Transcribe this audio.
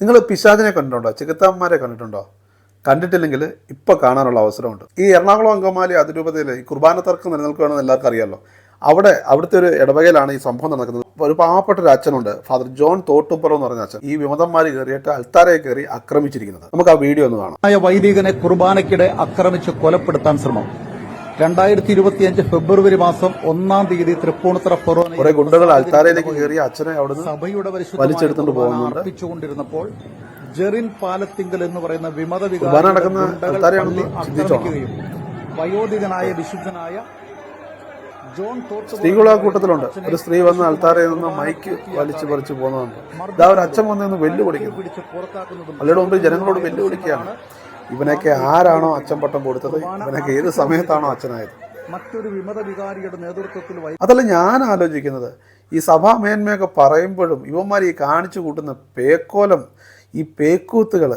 നിങ്ങൾ പിശാചിനെ കണ്ടിട്ടുണ്ടോ? ചികിത്സാന്മാരെ കണ്ടിട്ടുണ്ടോ? കണ്ടിട്ടില്ലെങ്കിൽ ഇപ്പോൾ കാണാനുള്ള അവസരമുണ്ട്. ഈ എറണാകുളം അങ്കമാലി അതിരൂപതയിൽ ഈ കുർബാന തർക്കം നിലനിൽക്കുകയാണെന്ന് എല്ലാവർക്കും അറിയാമല്ലോ അവിടെ അവിടുത്തെ ഒരു ഇടവകയിലാണ് ഈ സംഭവം നടക്കുന്നത്. ഒരു പാവപ്പെട്ട ഒരു അച്ഛനുണ്ട് ഫാദർ ജോൺ തോട്ടുപ്പുറം എന്ന് പറഞ്ഞ അച്ഛൻ. ഈ വിമതന്മാർ കയറിയിട്ട് അൽത്താരയെ കയറി ആക്രമിച്ചിരിക്കുന്നത്. നമുക്ക് ആ വീഡിയോ ഒന്ന് കാണാം. വൈദികനെ കുർബാനയ്ക്കിടെ ആക്രമിച്ച് കൊലപ്പെടുത്താൻ ശ്രമം. രണ്ടായിരത്തി ഇരുപത്തിയഞ്ച് ഫെബ്രുവരി മാസം ഒന്നാം തീയതി തൃപ്പൂണിത്തറ ഫൊറോന ഗുണ്ടകൾ അൽത്താരയിലേക്ക് കയറി അച്ഛനെ അവിടുന്ന് സഭയുടെ വലിച്ചെടുത്തുകൊണ്ട്. അർപ്പിച്ചുകൊണ്ടിരുന്നപ്പോൾ ജെറിൻ പാലത്തിങ്കൽ എന്ന് പറയുന്ന വിമത? ആക്രമിക്കുകയും വയോധികനായ വിശുദ്ധനായ ജോൺ സ്ത്രീകൾ ആ കൂട്ടത്തിലുണ്ട് ഒരു സ്ത്രീ വന്ന് അൽത്താരയിൽ നിന്ന് മൈക്ക് വലിച്ചു പറിച്ചു പോകുന്നതാണ് ഇതാ ഒരു അച്ഛൻ വന്നു വെല്ലുവിളിക്കുന്നു പള്ളിയുടെ മുമ്പിൽ ജനങ്ങളോട് വെല്ലുവിളിക്കുകയാണ് ഇവനൊക്കെ ആരാണോ അച്ഛൻ പട്ടം കൊടുത്തത്? ഇവനൊക്കെ ഏത് സമയത്താണോ അച്ഛനായത്? മറ്റൊരു വിമത വികാരിയുടെ നേതൃത്വത്തിൽ അതല്ല ഞാൻ ആലോചിക്കുന്നത്. ഈ സഭാ മേന്മയൊക്കെ പറയുമ്പോഴും ഇവന്മാർ ഈ കാണിച്ചു കൂട്ടുന്ന പേക്കോലം ഈ പേക്കൂത്തുകൾ